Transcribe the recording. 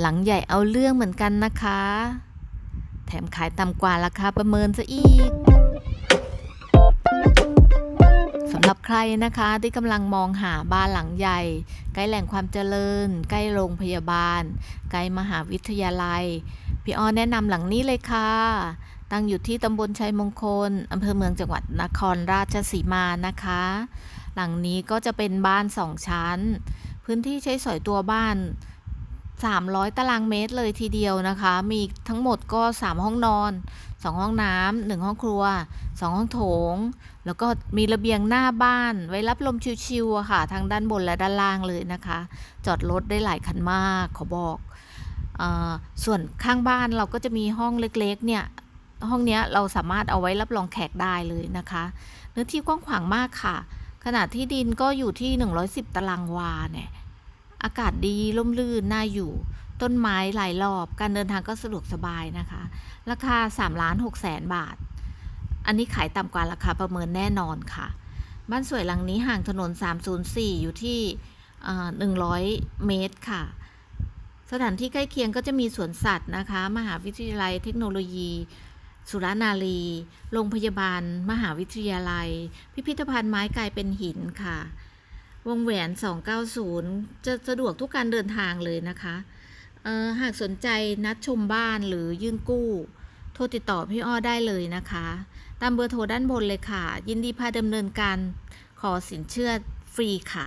หลังใหญ่เอาเรื่องเหมือนกันนะคะ แถมขายต่ำกว่าราคาประเมินซะอีกสำหรับใครนะคะที่กำลังมองหาบ้านหลังใหญ่ ใกล้แหล่งความเจริญ ใกล้โรงพยาบาล ใกล้มหาวิทยาลัย พี่ออแนะนำหลังนี้เลยค่ะ ตั้งอยู่ที่ตำบลชัยมงคลอำเภอเมืองจังหวัดนครราชสีมานะคะ หลังนี้ก็จะเป็นบ้านสองชั้น พื้นที่ใช้สอยตัวบ้าน 300 ตารางเมตรเลยทีเดียวนะคะ มีทั้งหมดก็ 3 ห้องนอน 2 ห้องน้ำ1ห้องครัว 2 ห้องโถง แล้วก็มีระเบียงหน้าบ้าน ไว้รับลมชิวๆค่ะ ทั้งด้านบนและด้านล่างเลยนะคะ จอดรถได้หลายคันมากขอบอกอส่วนข้างบ้านเราก็จะมีห้องเล็กๆ เนี่ย ห้องเนี้ยเราสามารถเอาไว้รับรองแขกได้เลยนะคะ เนื้อที่กว้างขวางมากค่ะ ขนาดที่ดินก็อยู่ที่ 110 ตารางวาเนี่ย อากาศดีร่มรื่นน่าอยู่ ต้นไม้หลายรอบ การเดินทางก็สะดวกสบายนะคะ ราคา3ล้าน6แสนบาท อันนี้ขายต่ำกว่าราคาประเมินแน่นอนค่ะ บ้านสวยหลังนี้ห่างถนน 304 อยู่ที่เอ่อ100 เมตรค่ะ สถานที่ใกล้เคียงก็จะมีสวนสัตว์นะคะ มหาวิทยาลัยเทคโนโลยีสุรนารี โรงพยาบาล มหาวิทยาลัย พิพิธภัณฑ์ไม้กลายเป็นหินค่ะ วงแหวน 290 จะสะดวกทุกการเดินทางเลยนะคะหากสนใจนัดชมบ้านหรือยื่นกู้ โทรติดต่อพี่อ้อได้เลยนะคะ ตามเบอร์โทรด้านบนเลยค่ะ ยินดีพาดำเนินการขอสินเชื่อฟรีค่ะ